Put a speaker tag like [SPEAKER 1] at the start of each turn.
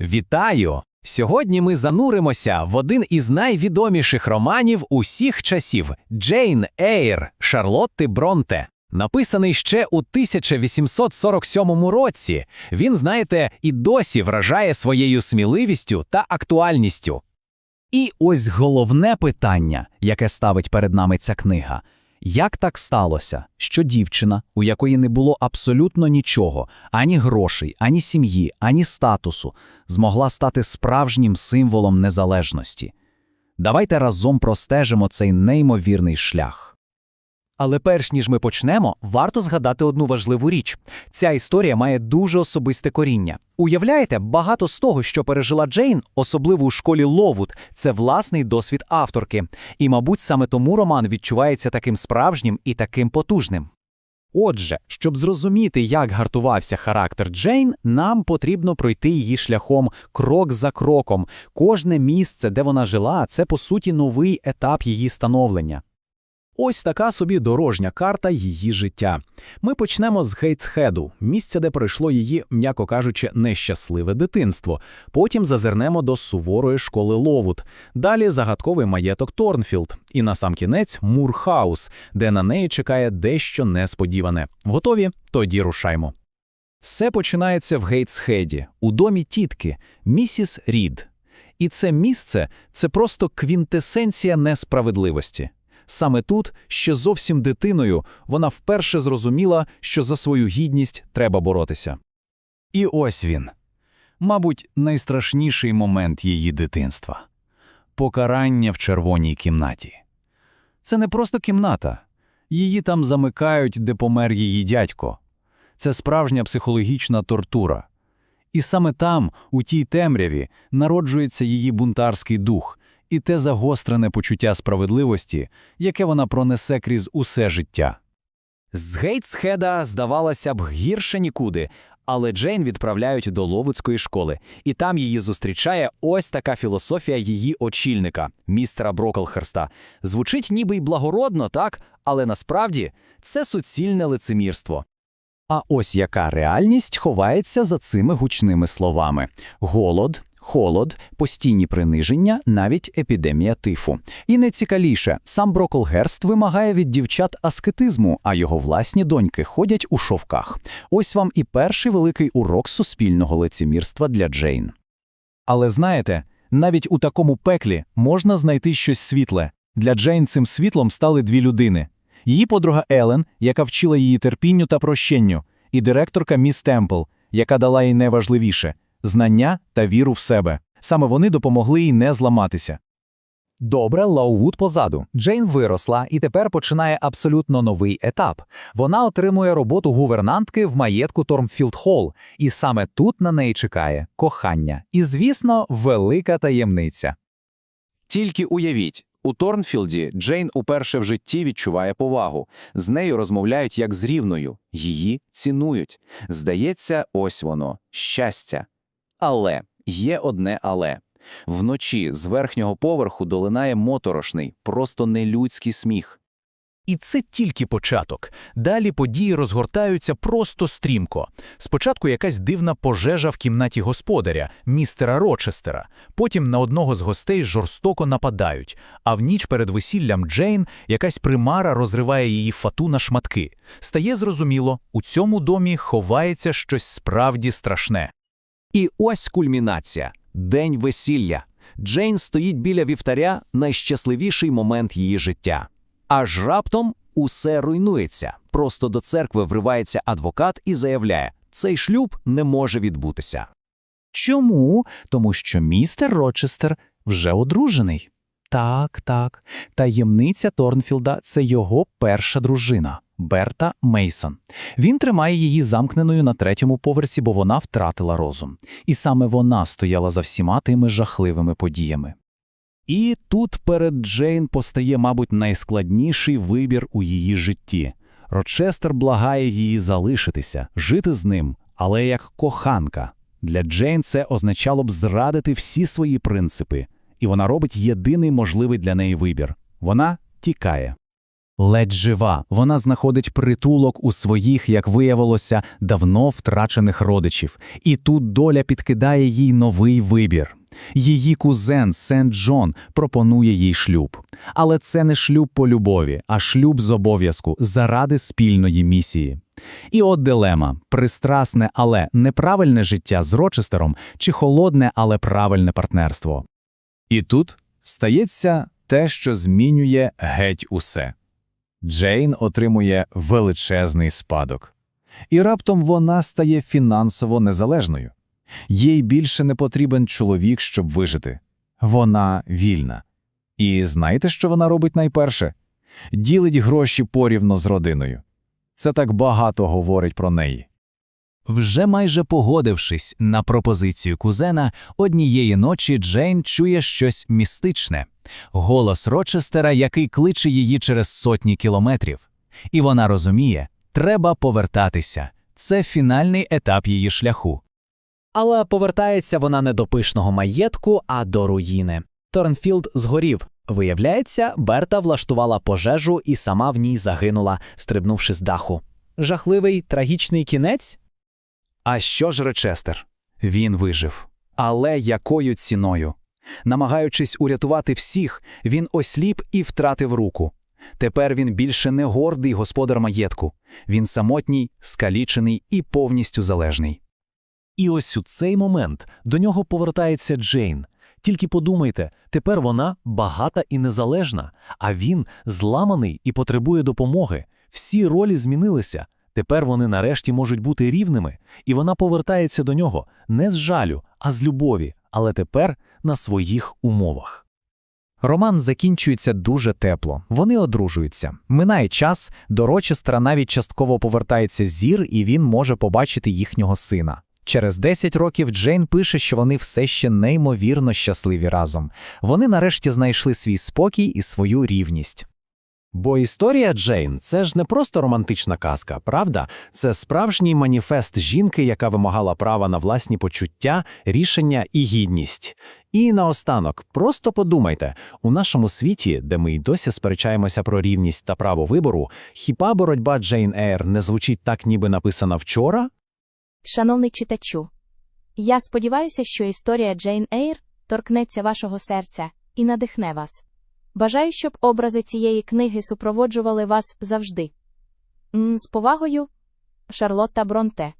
[SPEAKER 1] Вітаю! Сьогодні ми зануримося в один із найвідоміших романів усіх часів Джейн Ейр Шарлотти Бронте. Написаний ще у 1847 році. Він, знаєте, і досі вражає своєю сміливістю та актуальністю.
[SPEAKER 2] І ось головне питання, яке ставить перед нами ця книга. Як так сталося, що дівчина, у якої не було абсолютно нічого, ані грошей, ані сім'ї, ані статусу, змогла стати справжнім символом незалежності? Давайте разом простежимо цей неймовірний шлях.
[SPEAKER 3] Але перш ніж ми почнемо, варто згадати одну важливу річ: ця історія має дуже особисте коріння. Уявляєте, багато з того, що пережила Джейн, особливо у школі Ловуд, це власний досвід авторки. І, мабуть, саме тому роман відчувається таким справжнім і таким потужним. Отже, щоб зрозуміти, як гартувався характер Джейн, нам потрібно пройти її шляхом крок за кроком. Кожне місце, де вона жила, це по суті новий етап її становлення. Ось така собі дорожня карта її життя. Ми почнемо з Гейтсхеду, місця, де пройшло її, м'яко кажучи, нещасливе дитинство. Потім зазирнемо до суворої школи Ловуд. Далі загадковий маєток Торнфілд. І насамкінець Мурхаус, де на неї чекає дещо несподіване. Готові? Тоді рушаймо. Все починається в Гейтсхеді, у домі тітки, місіс Рід. І це місце це просто квінтесенція несправедливості. Саме тут, ще зовсім дитиною, вона вперше зрозуміла, що за свою гідність треба боротися.
[SPEAKER 2] І ось він. Мабуть, найстрашніший момент її дитинства покарання в червоній кімнаті. Це не просто кімната, її там замикають, де помер її дядько. Це справжня психологічна тортура. І саме там, у тій темряві, народжується її бунтарський дух і те загострене почуття справедливості, яке вона пронесе крізь усе життя.
[SPEAKER 3] З Гейтсхеда здавалося б гірше нікуди, але Джейн відправляють до Ловудської школи, і там її зустрічає ось така філософія її очільника, містера Брокелхерста. Звучить ніби й благородно, так, але насправді це суцільне лицемірство. А ось яка реальність ховається за цими гучними словами: голод, холод, постійні приниження, навіть епідемія тифу. І найцікавіше, сам Броколгерст вимагає від дівчат аскетизму, а його власні доньки ходять у шовках. Ось вам і перший великий урок суспільного лицемірства для Джейн.
[SPEAKER 2] Але знаєте, навіть у такому пеклі можна знайти щось світле. Для Джейн цим світлом стали дві людини: її подруга Елен, яка вчила її терпінню та прощенню, і директорка Міс Темпл, яка дала їй найважливіше знання та віру в себе. Саме вони допомогли їй не зламатися.
[SPEAKER 3] Добре, Лоувуд позаду. Джейн виросла і тепер починає абсолютно новий етап. Вона отримує роботу гувернантки в маєтку Тормфілд Холл, і саме тут на неї чекає кохання. І, звісно, велика таємниця.
[SPEAKER 4] Тільки уявіть, у Торнфілді Джейн уперше в житті відчуває повагу. З нею розмовляють як з рівною, її цінують. Здається, ось воно щастя. Але є одне але. Вночі з верхнього поверху долинає моторошний, просто нелюдський сміх.
[SPEAKER 1] І це тільки початок. Далі події розгортаються просто стрімко. Спочатку якась дивна пожежа в кімнаті господаря, містера Рочестера. Потім на одного з гостей жорстоко нападають. А в ніч перед весіллям Джейн якась примара розриває її фату на шматки. Стає зрозуміло, у цьому домі ховається щось справді страшне.
[SPEAKER 3] І ось кульмінація день весілля. Джейн стоїть біля вівтаря найщасливіший момент її життя. Аж раптом усе руйнується. Просто до церкви вривається адвокат і заявляє, цей шлюб не може відбутися.
[SPEAKER 2] Чому? Тому що містер Рочестер вже одружений. Так, так. Таємниця Торнфілда це його перша дружина Берта Мейсон. Він тримає її замкненою на третьому поверсі, бо вона втратила розум. І саме вона стояла за всіма тими жахливими подіями. І тут перед Джейн постає, мабуть, найскладніший вибір у її житті. Рочестер благає її залишитися, жити з ним, але як коханка. Для Джейн це означало б зрадити всі свої принципи, і вона робить єдиний можливий для неї вибір вона тікає.
[SPEAKER 3] Ледь жива, вона знаходить притулок у своїх, як виявилося, давно втрачених родичів. І тут доля підкидає їй новий вибір. Її кузен Сент Джон пропонує їй шлюб. Але це не шлюб по любові, а шлюб з обов'язку заради спільної місії. І от дилема – пристрасне, але неправильне життя з Рочестером чи холодне, але правильне партнерство.
[SPEAKER 1] І тут стається те, що змінює геть усе. Джейн отримує величезний спадок. І раптом вона стає фінансово незалежною. Їй більше не потрібен чоловік, щоб вижити. Вона вільна. І знаєте, що вона робить найперше? Ділить гроші порівно з родиною. Це так багато говорить про неї.
[SPEAKER 3] Вже майже погодившись на пропозицію кузена, однієї ночі Джейн чує щось містичне – голос Рочестера, який кличе її через сотні кілометрів. І вона розуміє – треба повертатися. Це фінальний етап її шляху.
[SPEAKER 5] Але повертається вона не до пишного маєтку, а до руїни. Торнфілд згорів. Виявляється, Берта влаштувала пожежу і сама в ній загинула, стрибнувши з даху. Жахливий трагічний кінець?
[SPEAKER 3] А що ж Рочестер? Він вижив. Але якою ціною? Намагаючись урятувати всіх, він осліп і втратив руку. Тепер він більше не гордий господар маєтку. Він самотній, скалічений і повністю залежний.
[SPEAKER 6] І ось у цей момент до нього повертається Джейн. Тільки подумайте, тепер вона багата і незалежна, а він зламаний і потребує допомоги. Всі ролі змінилися. Тепер вони нарешті можуть бути рівними, і вона повертається до нього не з жалю, а з любові, але тепер на своїх умовах.
[SPEAKER 3] Роман закінчується дуже тепло. Вони одружуються. Минає час, до Рочестера навіть частково повертається зір, і він може побачити їхнього сина. Через 10 років Джейн пише, що вони все ще неймовірно щасливі разом. Вони нарешті знайшли свій спокій і свою рівність.
[SPEAKER 6] Бо історія Джейн це ж не просто романтична казка, правда? Це справжній маніфест жінки, яка вимагала права на власні почуття, рішення і гідність. І наостанок, просто подумайте, у нашому світі, де ми й досі сперечаємося про рівність та право вибору, хіба боротьба Джейн Ейр не звучить так, ніби написана вчора?
[SPEAKER 7] Шановний читачу, я сподіваюся, що історія Джейн Ейр торкнеться вашого серця і надихне вас. Бажаю, щоб образи цієї книги супроводжували вас завжди. З повагою, Шарлотта Бронте.